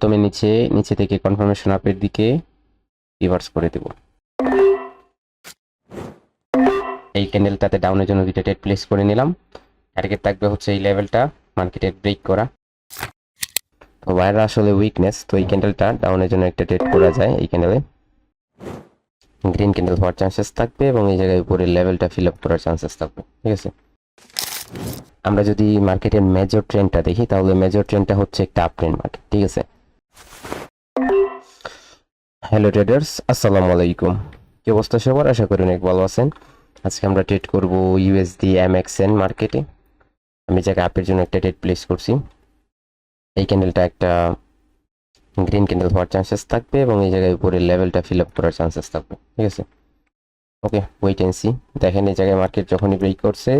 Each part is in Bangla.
প্রথমে নিচে নিচে থেকে কনফার্মেশন আপের দিকে রিভার্স করে দেব। এই ক্যান্ডেলটাতে ডাউনের জন্য দুইটা টেট প্লেস করে নিলাম। টার্গেট থাকবে হচ্ছে এই লেভেলটা মার্কেটের ব্রেক করা। তো বাইরে আসলে উইকনেস তো এই ক্যান্ডেলটা ডাউনের জন্য একটা ডেট করা যায় এই ক্যান্ডেলে গ্রিন ক্যান্ডেল হওয়ার চান্সেস থাকবে এবং এই জায়গায় উপরে লেভেলটা ফিল আপ করার চান্সেস থাকবে, ঠিক আছে? আমরা যদি মার্কেটের মেজর ট্রেন্ডটা দেখি, তাহলে মেজর ট্রেন্ডটা হচ্ছে একটা আপ ট্রেন্ড মার্কেট ঠিক আছে? হ্যালো ট্রেডার্স আসসালামু আলাইকুম। কি অবস্থা সবার? আশা করি অনেক ভালো আছেন। আজকে আমরা ট্রেড করব ইউএসডি এমএক্সএন মার্কেটে আমি জায়গায় আপের জন্য একটা ট্রেড প্লেস করছি। এই ক্যান্ডেলটা একটা গ্রিন ক্যান্ডেল হওয়ার চান্সেস থাকবে এবং এই জায়গায় উপরে লেভেলটা ফিল আপ করার চান্সেস থাকবে, ঠিক আছে? ওকে ওয়েট এন্ড সি দেখেন এই জায়গায় মার্কেট যখনই ব্রেক করছে,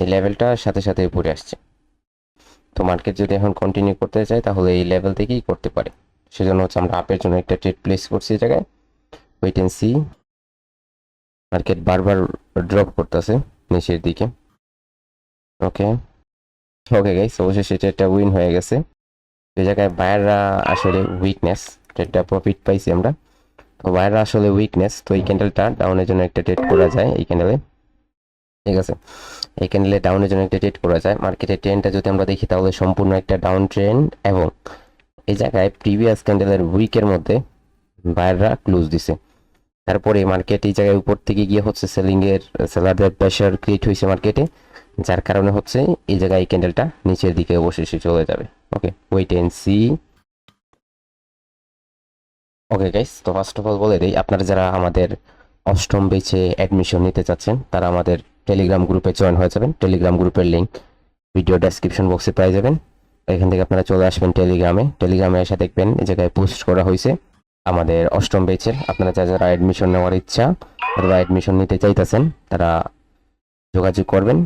এই লেভেলটা সাথে সাথে উপরে আসছে। তো মার্কেট যদি এখন কন্টিনিউ করতে চায়, তাহলে এই লেভেল থেকেই করতে পারে। সেজন্য হচ্ছে আমরা আপের জন্য একটা ট্রেড প্লেস করছি এই জায়গায়। ওয়েট এন্ড সি মার্কেট বারবার ড্রপ করতেছে নিচের দিকে। ওকে ওকে গাইস অবশেষে ট্রেডটা উইন হয়ে গেছে। এই জায়গায় বায়াররা আসলে উইকনেস ট্রেডটা প্রফিট পাইছি আমরা। তো বায়াররা আসলে উইকনেস তো এই ক্যান্ডেলটা ডাউনের জন্য একটা ট্রেড করা যায় এই ক্যান্ডেলে ঠিক আছে? এই ক্যান্ডেলে ডাউনের জন্য একটা ট্রেড করা যায়। মার্কেটের ট্রেন্ডটা যদি আমরা দেখি, তাহলে সম্পূর্ণ একটা ডাউন ট্রেন্ড এবং এই জায়গায় প্রিভিয়াস ক্যান্ডেলের উইকের মধ্যে বায়াররা ক্লোজ দিছে। তারপরে মার্কেট এই জায়গায় উপর থেকে গিয়ে হচ্ছে সেলিং এর সেলারদের প্রেশার ক্রিয়েট হয়েছে মার্কেটে যার কারণে হচ্ছে এই জায়গায় এই ক্যান্ডেলটা নিচের দিকে অবশেষে চলে যাবে। Okay wait and see okay guys তো ফার্স্ট অফ অল বলে দিই, আপনারা যারা আমাদের অষ্টম বেচে অ্যাডমিশন নিতে চাচ্ছেন, তারা আমাদের টেলিগ্রাম গ্রুপে জয়েন হয়ে যাবেন। টেলিগ্রাম গ্রুপের লিঙ্ক ভিডিও ডেসক্রিপশন বক্সে পেয়ে যাবেন। এখান থেকে আপনারা চলে আসবেন টেলিগ্রামে টেলিগ্রামে এসে দেখবেন এই জায়গায় পোস্ট করা হয়েছে আমাদের অষ্টম বেচের আপনারা যারা যারা অ্যাডমিশন নেওয়ার ইচ্ছা অথবা অ্যাডমিশন নিতে চাইতেছেন, তারা যোগাযোগ করবেন।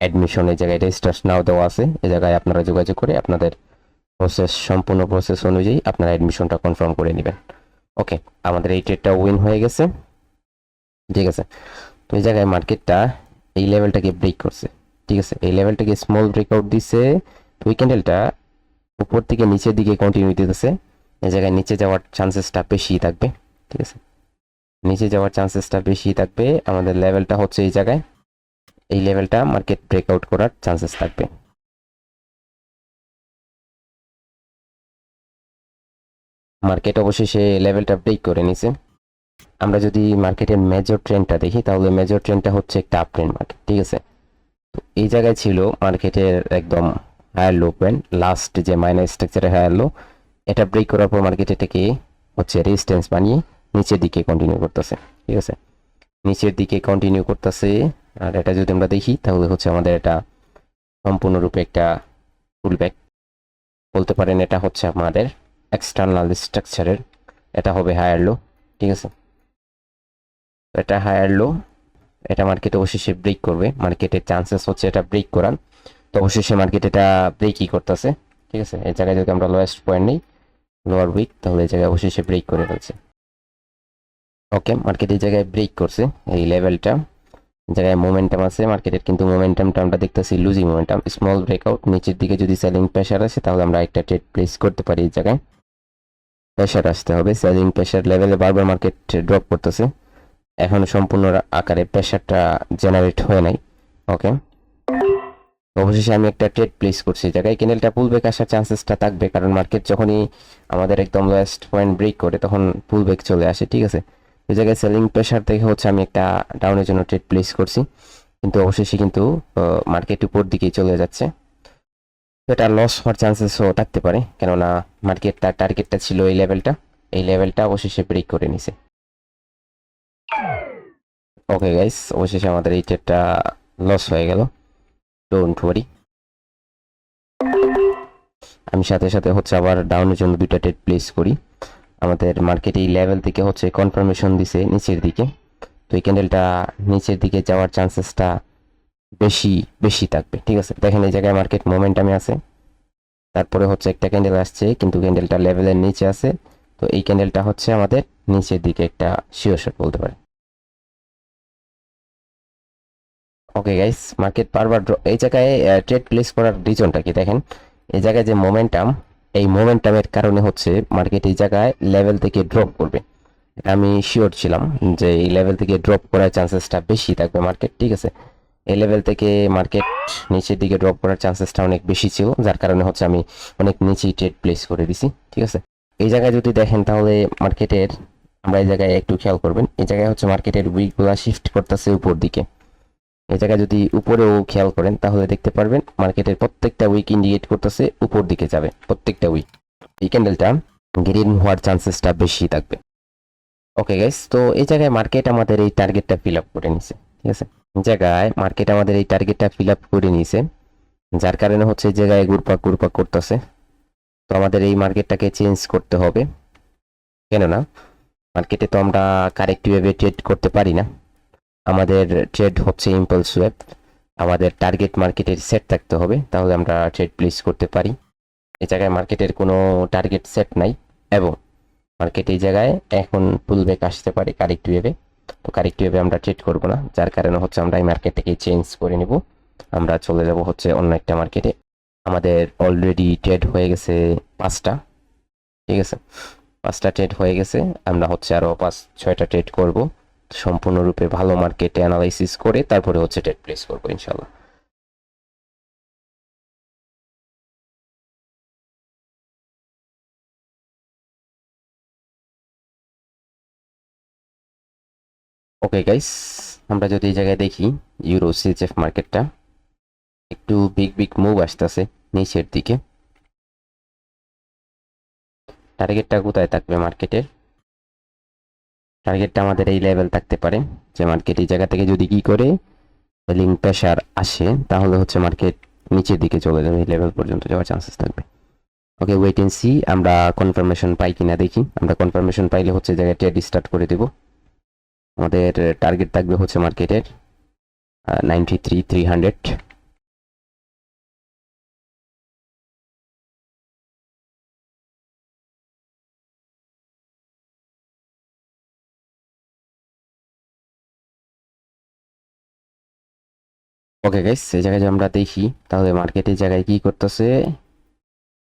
অ্যাডমিশন এই জায়গায় রেজিস্ট্রেশন নাও দেওয়া আছে। এই জায়গায় আপনারা যোগাযোগ করে আপনাদের প্রসেস সম্পূর্ণ প্রসেস অনুযায়ী আপনারা অ্যাডমিশনটা কনফার্ম করে নেবেন। ওকে আমাদের এই ট্রেডটা উইন হয়ে গেছে। ঠিক আছে? তো এই জায়গায় মার্কেটটা এই লেভেলটাকে ব্রেক করছে। ঠিক আছে? এই লেভেলটাকে স্মল ব্রেকআউট দিছে। ওই ক্যান্ডেলটা উপর থেকে নিচের দিকে কন্টিনিউ দিতেছে। এই জায়গায় নিচে যাওয়ার চান্সেসটা বেশি থাকবে, ঠিক আছে? নিচে যাওয়ার চান্সেসটা বেশি থাকবে। আমাদের লেভেলটা হচ্ছে এই জায়গায়। এই লেভেলটা মার্কেট ব্রেকআউট করার চান্সেস থাকবে। মার্কেট অবশেষে লেভেলটা ব্রেক করে নিছে। আমরা যদি মার্কেটের মেজর ট্রেন্ডটা দেখি, তাহলে মেজর ট্রেন্ডটা হচ্ছে একটা আপ ট্রেন্ড মার্কেট ঠিক আছে? তো এই জায়গায় ছিল মার্কেটের একদম হায়ার লো পয়েন্ট লাস্ট যে মাইনাস স্ট্রাকচারে হায়ার লো এটা ব্রেক করার পর মার্কেট এটাকে হচ্ছে রেজিস্ট্যান্স বানিয়ে নিচের দিকে কন্টিনিউ করতেছে, ঠিক আছে? নিচের দিকে কন্টিনিউ করতেছে, আর এটা যদি আমরা দেখি, তাহলে হচ্ছে আমাদের এটা সম্পূর্ণরূপে একটা পুলব্যাক বলতে পারেন এটা হচ্ছে আমাদের এক্সটার্নাল স্ট্রাকচারের এটা হবে হায়ার লো ঠিক আছে? এটা হায়ার লো এটা মার্কেট অবশেষে ব্রেক করবে মার্কেটের চান্সেস হচ্ছে এটা ব্রেক করার। তো অবশেষে মার্কেট এটা ব্রেকই করতেছে, ঠিক আছে? এই জায়গায় যদি আমরা লোয়েস্ট পয়েন্ট নিই লোয়ার উইক তাহলে এই জায়গায় অবশেষে ব্রেক করে ফেলছে। ওকে মার্কেট এই জায়গায় ব্রেক করছে, এই লেভেলটা জায়গায় মোমেন্টাম আছে মার্কেটের কিন্তু মোমেন্টামটা আমরা দেখতেছি লুজি মোমেন্টাম স্মল ব্রেকআউট নিচের দিকে যদি সেলিং প্রেশার আসে, তাহলে আমরা একটা ট্রেড প্লেস করতে পারি এই জায়গায়। প্রেশার আসতে হবে সেলিং প্রেশার লেভেলে বারবার মার্কেট ড্রপ করতেছে। এখন সম্পূর্ণ আকারে প্রেশারটা জেনারেট হয়ে নাই ওকে অবশেষে আমি একটা ট্রেড প্লেস করছি। জায়গায় ক্যান্ডেলটা পুল ব্যাক আসার চান্সেসটা থাকবে, কারণ মার্কেট যখনই আমাদের একদম লোয়েস্ট পয়েন্ট ব্রেক করে, তখন পুল ব্যাক চলে আসে, ঠিক আছে? ওই জায়গায় সেলিং প্রেশার দেখে হচ্ছে আমি একটা ডাউনের জন্য ট্রেড প্লেস করছি। কিন্তু অবশেষে কিন্তু মার্কেট উপর দিকেই চলে যাচ্ছে। তো এটা লস হওয়ার চান্সেসও থাকতে পারে, কেননা মার্কেট তার টার্গেটটা ছিল এই লেভেলটা এই লেভেলটা অবশেষে ব্রেক করে নিছে। ওকে গাইস অবশেষে আমাদের এই ট্রেডটা লস হয়ে গেল। ডোন্ট ওয়ারি আমি সাথে সাথে হচ্ছে আবার ডাউনের জন্য দুইটা ট্রেড প্লেস করি। আমাদের মার্কেট এই লেভেল থেকে হচ্ছে কনফার্মেশন দিছে নিচের দিকে। তো এই ক্যান্ডেলটা নিচের দিকে যাওয়ার চান্সেসটা বেশি বেশি থাকবে। ঠিক আছে? দেখেন এই জায়গায় মার্কেট মোমেন্টামে আছে। তারপরে হচ্ছে একটা ক্যান্ডেল আসছে, কিন্তু ক্যান্ডেলটা লেভেলের নিচে আছে। তো এই ক্যান্ডেলটা হচ্ছে আমাদের নিচের দিকে একটা শিওর বলতে পারে ওকে গাইস মার্কেট বারবার এই জায়গায় ট্রেড প্লেস করার রিজনটা কি দেখেন? এই জায়গায় যে মোমেন্টাম এই মোমেন্টামের কারণে হচ্ছে মার্কেট এই জায়গায় লেভেল থেকে ড্রপ করবে। এটা আমি শিওর ছিলাম যে এই লেভেল থেকে ড্রপ করার চান্সেসটা বেশি থাকবে মার্কেট ঠিক আছে? এই লেভেল থেকে মার্কেট নিচের দিকে ড্রপ করার চান্সেসটা অনেক বেশি ছিল, যার কারণে হচ্ছে আমি অনেক নিচেই ট্রেড প্লেস করে দিছি, ঠিক আছে? এই জায়গায় যদি দেখেন তাহলে মার্কেটের আমরা এই জায়গায় একটু খেয়াল করবেন, এই জায়গায় হচ্ছে মার্কেটের উইকগুলো শিফট করতেছে উপর দিকে। এই জায়গায় যদি উপরেও খেয়াল করেন, তাহলে দেখতে পারবেন মার্কেটের প্রত্যেকটা উইক ইন্ডিকেট করতেছে উপর দিকে যাবে, প্রত্যেকটা উইক এই ক্যান্ডেলটা গ্রিন হওয়ার চান্সেসটা বেশি থাকবে। ওকে গাইস তো এই জায়গায় মার্কেট আমাদের এই টার্গেটটা ফিল আপ করে নিছে, ঠিক আছে? জায়গায় মার্কেট আমাদের এই টার্গেটটা ফিল আপ করে নিছে, যার কারণে হচ্ছে জায়গায় ঘুরপাক ঘুরপাক করতেছে। তো আমাদের এই মার্কেটটাকে চেঞ্জ করতে হবে, কেননা মার্কেটে তো আমরা কারেক্টভাবে ট্রেড করতে পারি না। আমাদের ট্রেড হচ্ছে ইম্পালস ওয়েব আমাদের টার্গেট মার্কেটের সেট থাকতে হবে, তাহলে আমরা ট্রেড প্লেস করতে পারি। এই জায়গায় মার্কেটের কোনো টার্গেট সেট নাই, এবং মার্কেট এই জায়গায় এখন পুল ব্যাক আসতে পারে কারেক্ট ওয়েবে তো কারেক্ট ওয়েবে আমরা ট্রেড করব না, যার কারণে হচ্ছে আমরা এই মার্কেটটাকে চেঞ্জ করে নেব। আমরা চলে যাব হচ্ছে অন্য একটা মার্কেটে আমাদের অলরেডি ট্রেড হয়ে গেছে পাঁচটা, ঠিক আছে? পাঁচটা ট্রেড হয়ে গেছে, আমরা হচ্ছে আরও পাঁচ, ছয়টা ট্রেড করব। সম্পূর্ণরূপে ভালো মার্কেটে অ্যানালাইসিস করে তারপরে হচ্ছে ট্রেড প্লেস করব ইনশাল্লাহ ওকে গাইস আমরা যদি এই জায়গায় দেখি ইউরো সিএচএফ মার্কেটটা একটু বিগ বিগ মুভ আসতেছে নিচের দিকে। টার্গেটটা কোথায় থাকবে মার্কেটের টার্গেটটা আমাদের এই লেভেল থাকতে পারে। যে মার্কেট এই জায়গা থেকে যদি কি করে লিঙ্ক প্রেশার আসে, তাহলে হচ্ছে মার্কেট নিচের দিকে চলে যাবে, এই লেভেল পর্যন্ত যাওয়ার চান্সেস থাকবে। ওকে ওয়েট এন্ড সি আমরা কনফার্মেশন পাই কিনা দেখি। আমরা কনফার্মেশন পাইলে হচ্ছে জায়গায় ট্রেড স্টার্ট করে দেব। আমাদের টার্গেট থাকবে হচ্ছে মার্কেটের ninety three three hundred okay guys এই জায়গায় আমরা দেখি, তাহলে মার্কেটের জায়গায় কি করতেছে?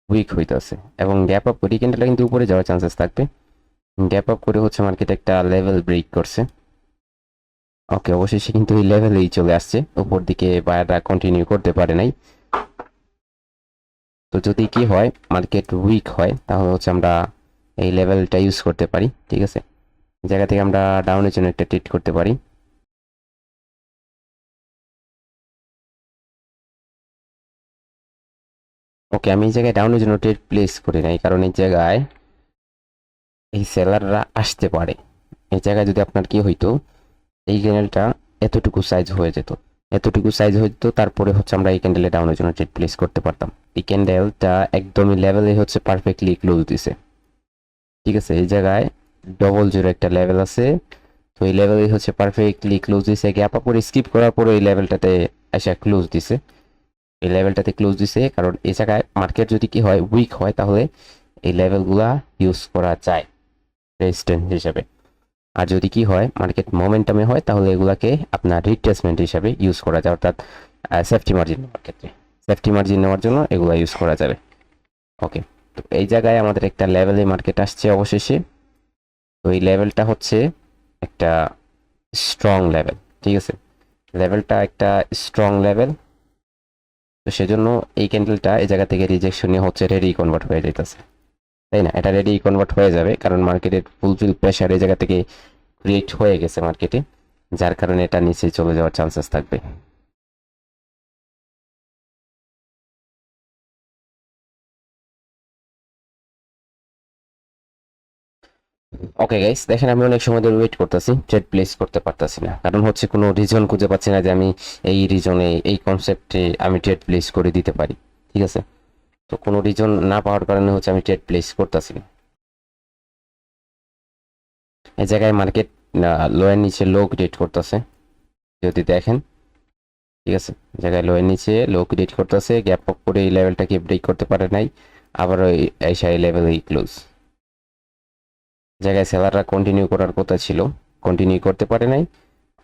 উইক হইতেছে। এবং গ্যাপ আপ করে ক্যান্ডেলটা কিন্তু উপরে যাওয়ার চান্সেস থাকবে। গ্যাপ আপ করে হচ্ছে মার্কেট একটা লেভেল ব্রেক করছে। ওকে অবশেষে কিন্তু এই লেভেলেই চলে আসছে। উপর দিকে বায়াররা কন্টিনিউ করতে পারে নাই। তো যদি কি হয় মার্কেট উইক হয়, তাহলে হচ্ছে আমরা এই লেভেলটা ইউজ করতে পারি, ঠিক আছে? জায়গা থেকে আমরা ডাউনের জন্য একটা ট্রিট করতে পারি। ওকে আমি এই জায়গায় ডাউনের জন্য ট্রেড প্লেস করি নাই, কারণ এই জায়গায় এই সেলাররা আসতে পারে। এই জায়গায় যদি আপনার কি হইতো, এই ক্যান্ডেলটা এতটুকু সাইজ হয়ে যেত। এতটুকু সাইজ হয়ে যেত, তারপরে হচ্ছে আমরা এই ক্যান্ডেলে ডাউনের জন্য ট্রেড প্লেস করতে পারতাম। এই ক্যান্ডেলটা একদমই লেভেলে হচ্ছে পারফেক্টলি ক্লোজ দিছে। ঠিক আছে, এই জায়গায় ডবল জিরো একটা লেভেল আছে। তো এই লেভেলে হচ্ছে পারফেক্টলি ক্লোজ দিছে। গ্যাপ আপরে স্কিপ করার পরে এই লেভেলটাতে এসে ক্লোজ দিছে। এই লেভেলটাতে ক্লোজ দিছে। কারণ এই জায়গায় মার্কেট যদি কি হয় উইক হয়, তাহলে এই লেভেলগুলা ইউজ করা যায় রেজিস্ট্যান্স হিসাবে। আর যদি কি হয় মার্কেট মোমেন্টামে হয়, তাহলে এগুলাকে আপনার রিট্রেসমেন্ট হিসাবে ইউজ করা যায়, অর্থাৎ সেফটি মার্জিন নেওয়ার ক্ষেত্রে। সেফটি মার্জিন নেওয়ার জন্য এগুলো ইউজ করা যাবে। ওকে তো এই জায়গায় আমাদের একটা লেভেলে মার্কেট আসছে অবশেষে। তো এই লেভেলটা হচ্ছে একটা স্ট্রং লেভেল ঠিক আছে? লেভেলটা একটা স্ট্রং লেভেল তো সেজন্য এই ক্যান্ডেলটা এই জায়গা থেকে রিজেকশন নিয়ে হচ্ছে রেডি কনভার্ট হয়ে যাইতেছে। তাই না? এটা রেডি কনভার্ট হয়ে যাবে কারণ মার্কেটের ফুলফিল প্রেশার এই জায়গা থেকে ক্রিয়েট হয়ে গেছে মার্কেটে যার কারণে এটা নিচে চলে যাওয়ার চান্সেস থাকবে। ওকে গাইস দেখেন আমি অনেক সময় ধরে ওয়েট করতেছি ট্রেড প্লেস করতে পারতেছি না। কারণ হচ্ছে কোনো রিজন খুঁজে পাচ্ছি না যে আমি এই রিজনে এই কনসেপ্টে আমি ট্রেড প্লেস করে দিতে পারি, ঠিক আছে? তো কোনো রিজন না পাওয়ার কারণে হচ্ছে আমি ট্রেড প্লেস করতেছি না। এই জায়গায় মার্কেট লোয়ের নিচে লো ক্রিয়েট করতেছে, যদি দেখেন, ঠিক আছে? জায়গায় লোয়ের নিচে লো ক্রিয়েট করতেছে গ্যাপ আপ করে এই লেভেলটাকে ব্রেক করতে পারে নাই, আবার ওই, এই সাই লেভেলেই ক্লোজ জায়গায় সেলাররা কন্টিনিউ করার কথা ছিল। কন্টিনিউ করতে পারে নাই।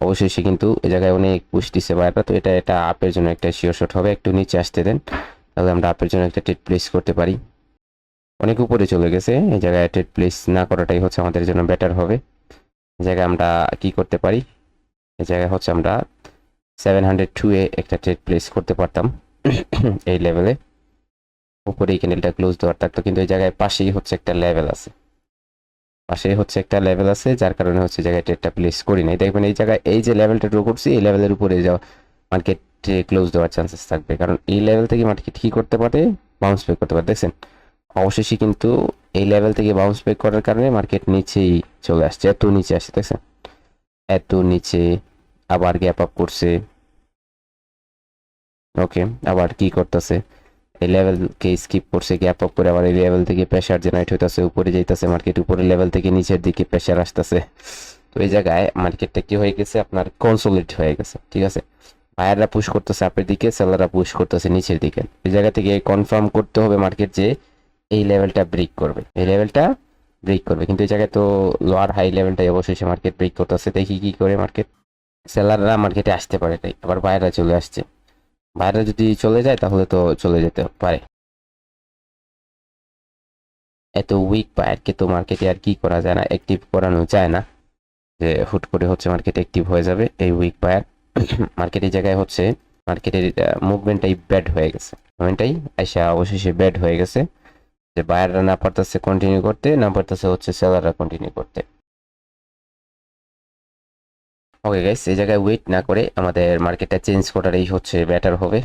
অবশেষে কিন্তু এই জায়গায় অনেক পুশ দিছে বাইরটা তো এটা এটা আপের জন্য একটা শিওর শট হবে। একটু নিচে আসতে দেন, তাহলে আমরা আপের জন্য একটা ট্রেড প্লেস করতে পারি। অনেক উপরে চলে গেছে। এই জায়গায় ট্রেড প্লেস না করাটাই হচ্ছে আমাদের জন্য বেটার হবে। এই জায়গায় আমরা কি করতে পারি? এই জায়গায় হচ্ছে আমরা সেভেন হান্ড্রেড টু এ একটা ট্রেড প্লেস করতে পারতাম। এই লেভেলে উপরে এই ক্যান্ডেলটা ক্লোজ দেওয়ার থাকতো। কিন্তু এই জায়গায় পাশেই হচ্ছে একটা লেভেল আছে। পাশেই হচ্ছে একটা লেভেল আছে, যার কারণে হচ্ছে জায়গায় ট্রেডটা প্লেস করি নাই। দেখবেন এই জায়গায় এই যে লেভেলটা ড্র করছি, এই লেভেলের উপরে যাওয়া মার্কেট ক্লোজ দেওয়ার চান্সেস থাকবে। কারণ এই লেভেল থেকে মার্কেট কি করতে পারে? বাউন্স ব্যাক করতে পারে। দেখছেন, অবশেষে কিন্তু এই লেভেল থেকে বাউন্স ব্যাক করার কারণে মার্কেট নিচেই চলে আসছে, এত নিচে আসছে, দেখছেন? এত নিচে আবার গ্যাপ আপ করছে। ওকে আবার কি করতেছে? এই লেভেলকে স্কিপ করছে গ্যাপ আপ করে আবার এই লেভেল থেকে প্রেশার জেনারেট হইতেছে, উপরে যাইতেছে মার্কেট উপরে লেভেল থেকে নিচের দিকে প্রেশার আসতেছে। তো এই জায়গায় মার্কেটটা কি হয়ে গেছে? আপনার কনসোলিড হয়ে গেছে, ঠিক আছে? বায়াররা পুশ করতেছে আপের দিকে সেলাররা পুশ করতেছে নিচের দিকে। এই জায়গা থেকে কনফার্ম করতে হবে মার্কেট যে এই লেভেলটা ব্রেক করবে। এই লেভেলটা ব্রেক করবে। কিন্তু এই জায়গায় তো লোয়ার হাই লেভেলটাই অবশেষে মার্কেট ব্রেক করতেছে। দেখি কি করে মার্কেট সেলাররা মার্কেটে আসতে পারে তাই। আবার বায়াররা চলে আসছে। বাইরে যদি চলে যায়, তাহলে তো চলে যেতে পারে। এত উইক বায়ারকে তো মার্কেটে আর কি করা যায় না অ্যাক্টিভ করানো যায় না। যে হুট করে হচ্ছে মার্কেট অ্যাক্টিভ হয়ে যাবে এই উইক বায়ার মার্কেটের জায়গায় হচ্ছে মার্কেটের মুভমেন্টটাই ব্যাড হয়ে গেছে। মুভমেন্টটাই আইসা অবশেষে ব্যাড হয়ে গেছে। যে বায়াররা না পারতেছে কন্টিনিউ করতে, না পারতেছে হচ্ছে সেলাররা কন্টিনিউ করতে। ওকে গাইস এই জায়গায় ওয়েট না করে আমাদের মার্কেটটা চেঞ্জ করারই হচ্ছে বেটার হবে।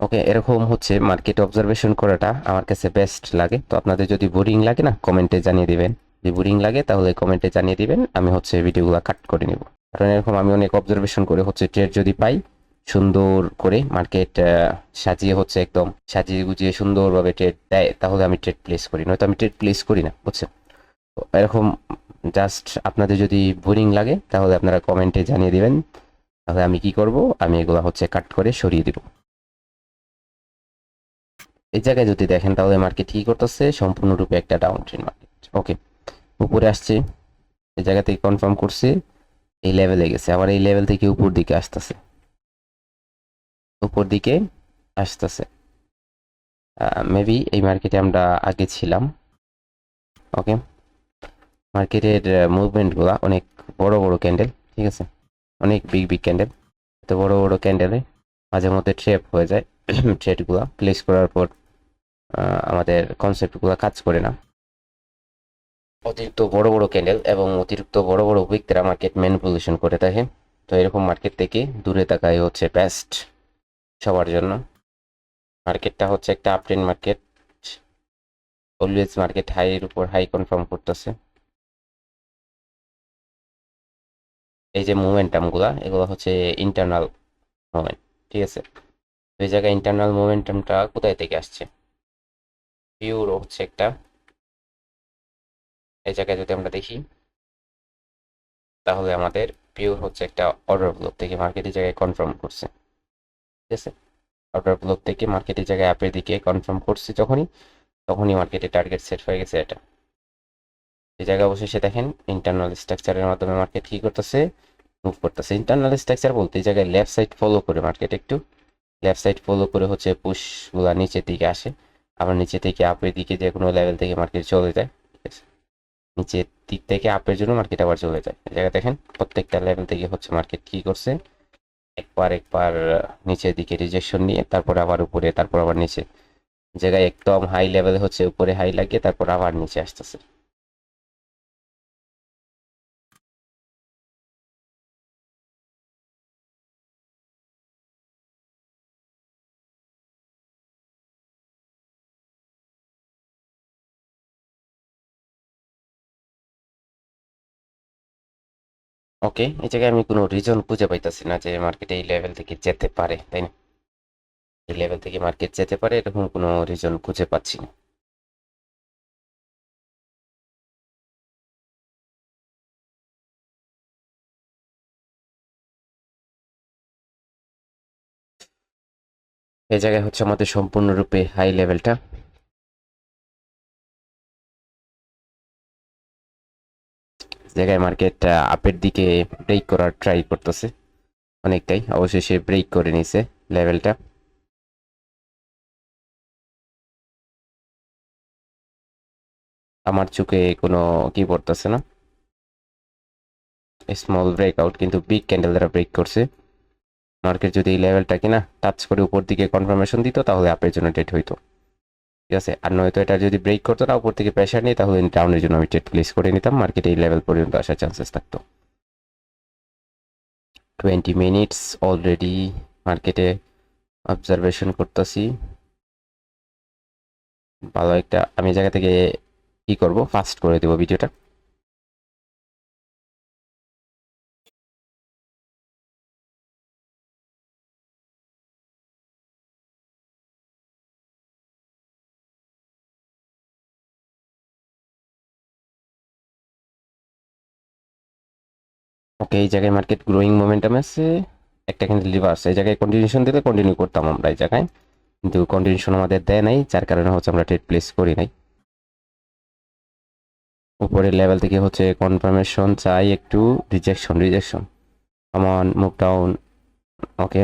ওকে এরকম হচ্ছে মার্কেট অবজারভেশন করাটা আমার কাছে বেস্ট লাগে। তো আপনাদের যদি বোরিং লাগে না কমেন্টে জানিয়ে দিবেন। যদি বোরিং লাগে, তাহলে কমেন্টে জানিয়ে দিবেন। আমি হচ্ছে ভিডিওগুলো কাট করে নিব। কারণ এরকম আমি অনেক অবজারভেশন করে হচ্ছে ট্রেড যদি পাই, সুন্দর করে মার্কেট সাজিয়ে হচ্ছে একদম সাজিয়ে গুজিয়ে সুন্দরভাবে ট্রেড দেয়, তাহলে আমি ট্রেড প্লেস করি। নয়তো আমি ট্রেড প্লেস করি না, বুঝছেন? এরকম জাস্ট আপনাদের যদি বোরিং লাগে, তাহলে আপনারা কমেন্টে জানিয়ে দিবেন। তাহলে আমি কি করব? আমি এগুলো হচ্ছে কাট করে সরিয়ে দিব। এই জায়গায় যদি দেখেন, তাহলে মার্কেট কি করতেছে, সম্পূর্ণরূপে একটা ডাউন ট্রেন মার্কেট ওকে উপরে আসছে, এই জায়গা থেকে কনফার্ম করছে, এই লেভেলে গেছে, আবার এই লেভেল থেকে উপর দিকে আসতেছে। উপর দিকে আসতেছে। মেবি এই মার্কেটে আমরা আগে ছিলাম। ওকে মার্কেটের মুভমেন্টগুলো অনেক বড় বড় ক্যান্ডেল ঠিক আছে? অনেক বিগ বিগ ক্যান্ডেল এত বড় বড় ক্যান্ডেলে মাঝে মধ্যে ট্রেপ হয়ে যায়। ট্রেডগুলো প্লেস করার পর আমাদের কনসেপ্টগুলো কাজ করে না। অতিরিক্ত বড় বড় ক্যান্ডেল এবং অতিরিক্ত বড় বড় উইকরা মার্কেট ম্যানিপুলেশন করে থাকে তো এরকম মার্কেট থেকে দূরে থাকাই হচ্ছে বেস্ট সবার জন্য। মার্কেটটা হচ্ছে একটা আপট্রেন মার্কেট অলওয়েজ মার্কেট হাইয়ের উপর হাই কনফার্ম করতেছে। এই যে মোমেন্টামগুলো এগুলো হচ্ছে ইন্টারনাল মোমেন্ট ঠিক আছে? তো এই জায়গায় ইন্টারনাল মোমেন্টামটা কোথায় থেকে আসছে? পিওর হচ্ছে একটা। এই জায়গায় যদি আমরা দেখি, তাহলে আমাদের পিওর হচ্ছে একটা অর্ডার ব্লক থেকে মার্কেটের জায়গায় কনফার্ম করছে, ঠিক আছে? অর্ডার ব্লক থেকে মার্কেটের জায়গায় অ্যাপের দিকে কনফার্ম করছে যখনই, তখনই মার্কেটে টার্গেট সেট হয়ে গেছে এটা। এই জায়গায় অবশেষে দেখেন ইন্টারনাল স্ট্রাকচারের মাধ্যমে মার্কেট কি করতেছে মুভ করতেছে। ইন্টারনাল স্ট্রাকচার বলতে এই জায়গায় লেফট সাইড ফলো করে মার্কেট একটু। লেফট সাইড ফলো করে হচ্ছে পুশগুলা নিচের দিকে আসে। আবার নিচে থেকে আপের দিকে যে কোনো লেভেল থেকে মার্কেট চলে যায়, ঠিক আছে? নিচের দিক থেকে আপের জন্য মার্কেট আবার চলে যায়। এই জায়গায় দেখেন প্রত্যেকটা লেভেল থেকে হচ্ছে মার্কেট কি করছে। একবার একবার নিচের দিকে রিজেকশন নিয়ে, তারপর আবার উপরে, তারপর আবার নিচে। জায়গায় একদম হাই লেভেলে হচ্ছে উপরে হাই লাগিয়ে, তারপর আবার নিচে আসতেছে। ওকে এই জায়গায় আমি কোনো রিজন খুঁজে পাইতেছি না যে মার্কেটে এই লেভেল থেকে যেতে পারে, তাই না? এই লেভেল থেকে মার্কেট যেতে পারে, এরকম কোনো রিজন খুঁজে পাচ্ছি না। এই জায়গায় হচ্ছে আমাদের সম্পূর্ণরূপে হাই লেভেলটা জায়গায় মার্কেট আপের দিকে ব্রেক করার ট্রাই করতেছে। অনেকটাই। অবশেষে ব্রেক করে নিছে লেভেলটা আমার চোখে কোনো কি পড়তেছে না। স্মল ব্রেকআউট কিন্তু বিগ ক্যান্ডেল দ্বারা ব্রেক করছে। মার্কেট যদি এই লেভেলটা কিনা টাচ করে উপর দিকে কনফার্মেশন দিত, তাহলে আপের জন্য ডেট হইতো। ঠিক আছে? আর নয়তো এটা যদি ব্রেক করতো না উপর থেকে প্রেশার নেই, তাহলে ডাউনের জন্য আমি ট্রেড প্লেস করে নিতাম মার্কেট এই লেভেল পর্যন্ত আসার চান্সেস থাকতো। টোয়েন্টি মিনিটস অলরেডি মার্কেটে অবজারভেশন করতেছি। ভালো একটা, আমি জায়গা থেকে কি করব? ফাস্ট করে দেবো ভিডিওটা ওকে এই জায়গায় মার্কেট গ্রোয়িং মোমেন্টাম আছে। একটা কিন্তু রিভার্স এই জায়গায় কন্টিনিউশন দিলে কন্টিনিউ করতাম আমরা এই জায়গায়। কিন্তু কন্টিনিউশন আমাদের দেয় নাই, যার কারণে হচ্ছে আমরা ট্রেড প্লেস করি নাই। উপরের লেভেল থেকে হচ্ছে কনফার্মেশন চাই, একটু rejection rejection common move down okay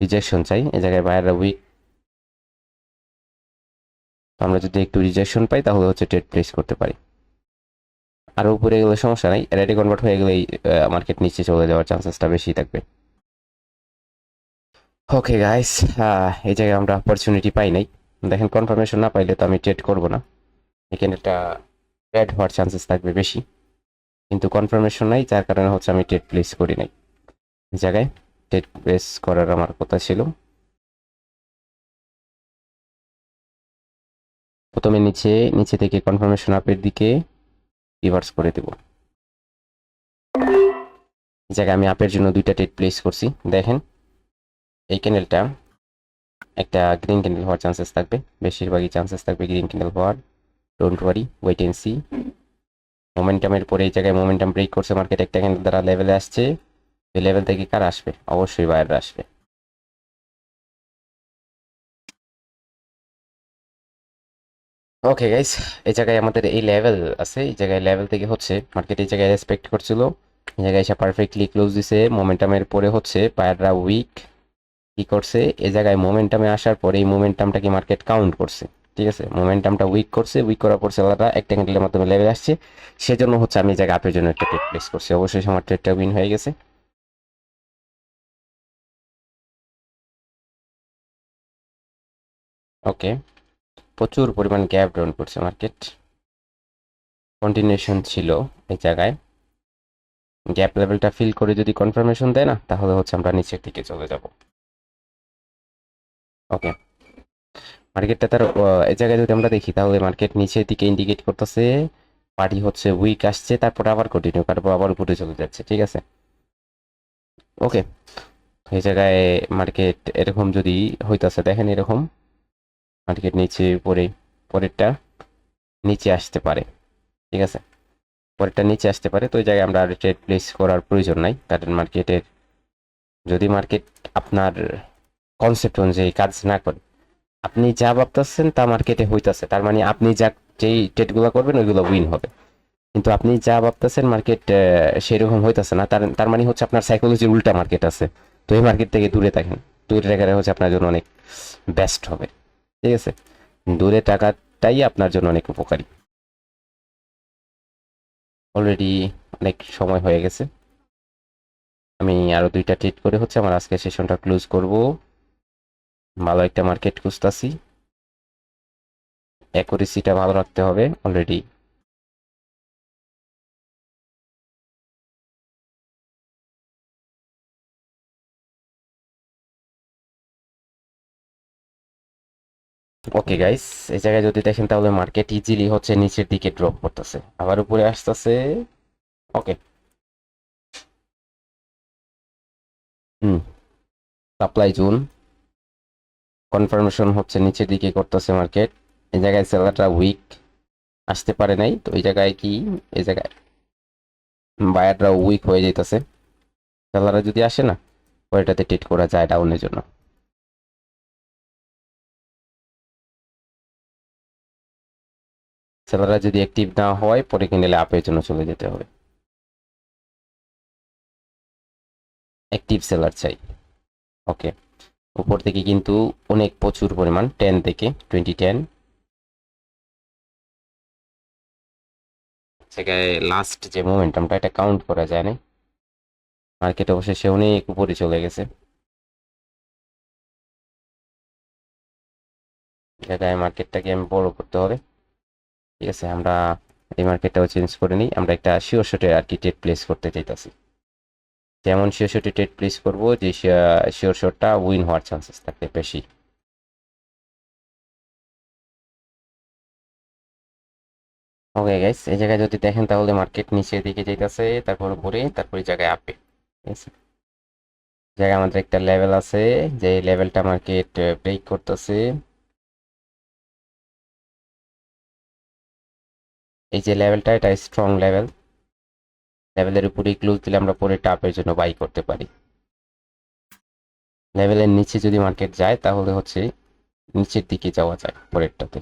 rejection চাই, এই জায়গায় বাইরে উইক আমরা যদি একটু রিজেকশন পাই, তাহলে হচ্ছে ট্রেড প্লেস করতে পারি। আর উপরে গেলে সমস্যা নাই। রেডি কনভার্ট হয়ে গেলেই মার্কেট নিচে চলে যাওয়ার চান্সেসটা বেশি থাকবে। ওকে গাইস এই জায়গায় আমরা অপরচুনিটি পাই নাই। দেখেন কনফার্মেশন না পাইলে তো আমি ট্রেড করব না। এখানে একটা রেড হওয়ার চান্সেস থাকবে বেশি। কিন্তু কনফার্মেশন নাই, যার কারণে হচ্ছে আমি ট্রেড প্লেস করি নাই। এই জায়গায় ট্রেড প্লেস করার আমার কথা ছিল। প্রথমে নিচে নিচে থেকে কনফার্মেশন আপের দিকে রিভার্স করে দেব। জায়গায় আমি আপের জন্য দুইটা ট্রেড প্লেস করছি, দেখেন। এই ক্যান্ডেলটা একটা গ্রিন ক্যান্ডেল হওয়ার চান্সেস থাকবে, বেশিরভাগই চান্সেস থাকবে গ্রিন ক্যান্ডেল হওয়ার don't worry wait and see মোমেন্টামের পরে এই জায়গায় মোমেন্টাম ব্রেক করছে মার্কেট একটা ক্যান্ডেল দ্বারা লেভেলে আসছে। এই লেভেল থেকে কার আসবে? অবশ্যই বাইরে আসবে। ওকে গাইস এই জায়গায় আমাদের এই লেভেল আছে। এই জায়গায় লেভেল থেকে হচ্ছে মার্কেট এই জায়গায় রেসপেক্ট করছিল। এই জায়গায় এসে পারফেক্টলি ক্লোজ দিছে। মোমেন্টামের পরে হচ্ছে পায়াররা উইক কি করছে? এই জায়গায় মোমেন্টামে আসার পরে এই মোমেন্টামটাকে মার্কেট কাউন্ট করছে। ঠিক আছে? মোমেন্টামটা উইক করছে। উইক করার পর সেলাররা একটা ক্যান্ডেলের মাধ্যমে লেভেল আসছে। সেজন্য হচ্ছে আমি এই জায়গায় আপের জন্য একটা ট্রেড প্লেস করছি। অবশ্যই আমার ট্রেডটা উইন হয়ে গেছে। ওকে প্রচুর পরিমাণ গ্যাপ ডাউন করছে মার্কেট কন্টিনিউশন ছিল এই জায়গায়। গ্যাপ লেভেলটা ফিল করে যদি কনফার্মেশন দেয় না, তাহলে হচ্ছে আমরা নিচের দিকে চলে যাব। ওকে মার্কেটটা তার এই জায়গায় যদি আমরা দেখি, তাহলে মার্কেট নিচের দিকে ইন্ডিকেট করতেছে পার্টি হচ্ছে উইক আসছে, তারপর আবার কন্টিনিউ তারপর আবার উপরে চলে যাচ্ছে, ঠিক আছে? ওকে এই জায়গায় মার্কেট এরকম যদি হইতাছে, দেখেন এরকম। মার্কেট নিচে উপরে, পরেরটা নিচে আসতে পারে, ঠিক আছে? পরেরটা নিচে আসতে পারে, তো ওই জায়গায় আমরা আর ট্রেড প্লেস করার প্রয়োজন নাই। কারণ মার্কেটের যদি মার্কেট আপনার কনসেপ্ট অনুযায়ী কাজ না করে, আপনি যা ভাবতেছেন তা মার্কেটে হইতাছে। তার মানে আপনি যা, যেই ট্রেডগুলো করবেন, ওইগুলো উইন হবে। কিন্তু আপনি যা ভাবতেছেন মার্কেট সেরকম হইতেছে না। তার তার মানে হচ্ছে আপনার সাইকোলজির উল্টা মার্কেট আছে। তো এই মার্কেট থেকে দূরে থাকেন। দূরে থাকাটা হচ্ছে আপনার জন্য অনেক বেস্ট হবে। ঠিক আছে? দূরে টাকাটাই আপনার জন্য অনেক উপকারী। অলরেডি অনেক সময় হয়ে গেছে। আমি আরও দুইটা ট্রেড করে হচ্ছে আমার আজকে সেশনটা ক্লোজ করব। ভালো একটা মার্কেট খুঁজতেছি। অ্যাকুরেসিটা ভালো রাখতে হবে। অলরেডি ওকে গাইস এই জায়গায় যদি দেখেন তাহলে মার্কেট ইজিলি হচ্ছে নিচের দিকে ড্রপ করতেছে। আবার উপরে আসতেছে okay hmm supply zone confirmation হচ্ছে নিচের দিকে করতেছে মার্কেট এই জায়গায় সেলারটা উইক আসতে পারে নাই। তো এই জায়গায় কি? এই জায়গায় বায়াররা উইক হয়ে যাইতেছে। সেলাররা যদি আসে না ওইটাতে ট্রিট করা যায় ডাউনের জন্য। সেলাররা যদি অ্যাক্টিভ না হয় পরে কিনেলে আপের জন্য চলে যেতে হবে। অ্যাক্টিভ সেলার চাই। ওকে উপর থেকে কিন্তু অনেক প্রচুর পরিমাণ টেন থেকে টোয়েন্টি টেন সেখানে লাস্ট যে মোমেন্টামটা এটা কাউন্ট করা যায় না মার্কেট অবশেষে অনেক উপরে চলে গেছে। মার্কেটটাকে আমি বড় করতে হবে। ঠিক আছে, আমরা এই মার্কেটটাও চেঞ্জ করে নিই। আমরা একটা শিওর শটে আর কি ট্রেড প্লেস করতে চাইতেছি। যেমন শিওর শটে ট্রেড প্লেস করব, যে শিওর শটটা উইন হওয়ার চান্সেস থাকে বেশি। ওকে গাইস এই জায়গায় যদি দেখেন তাহলে মার্কেট নিচের দিকে যাইতেছে, তারপর উপরে, তারপর এই জায়গায় আপে ঠিক আছে? জায়গায় আমাদের একটা লেভেল আছে, যে লেভেলটা মার্কেট ব্রেক করতেছে। এই যে লেভেলটা এটা স্ট্রং লেভেল লেভেলের উপরে ক্লোজ দিলে আমরা পরে টাপের জন্য বাই করতে পারি। লেভেলের নিচে যদি মার্কেট যায়, তাহলে হচ্ছে নিচের দিকে যাওয়া যায় পরেরটাতে।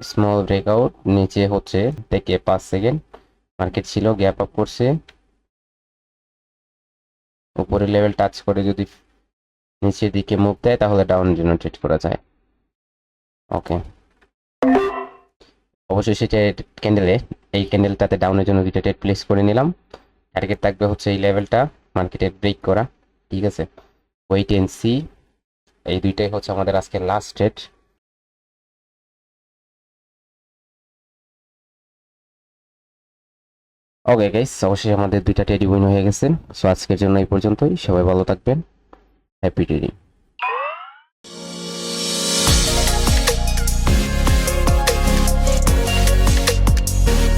স্মল ব্রেকআউট নিচে হচ্ছে থেকে পাঁচ সেকেন্ড মার্কেট ছিল গ্যাপ আপ করছে। উপরের লেভেল টাচ করে যদি নিচের দিকে মুভ দেয়, তাহলে ডাউন জন্য ট্রেড করা যায়। ওকে অবশ্যই সেটা ক্যান্ডেলে, এই ক্যান্ডেলটাতে ডাউনের জন্য দুইটা ট্রেড প্লেস করে নিলাম। টার্গেট থাকবে হচ্ছে এই লেভেলটা মার্কেটে ব্রেক করা, ঠিক আছে? ওয়েট এন্ড সি এই দুইটাই হচ্ছে আমাদের আজকে লাস্ট ট্রেড ওকে গাইস অবশ্যই আমাদের দুইটা টেডি উইন হয়ে গেছে। সো আজকের জন্য এই পর্যন্তই, সবাই ভালো থাকবেন। Happy trading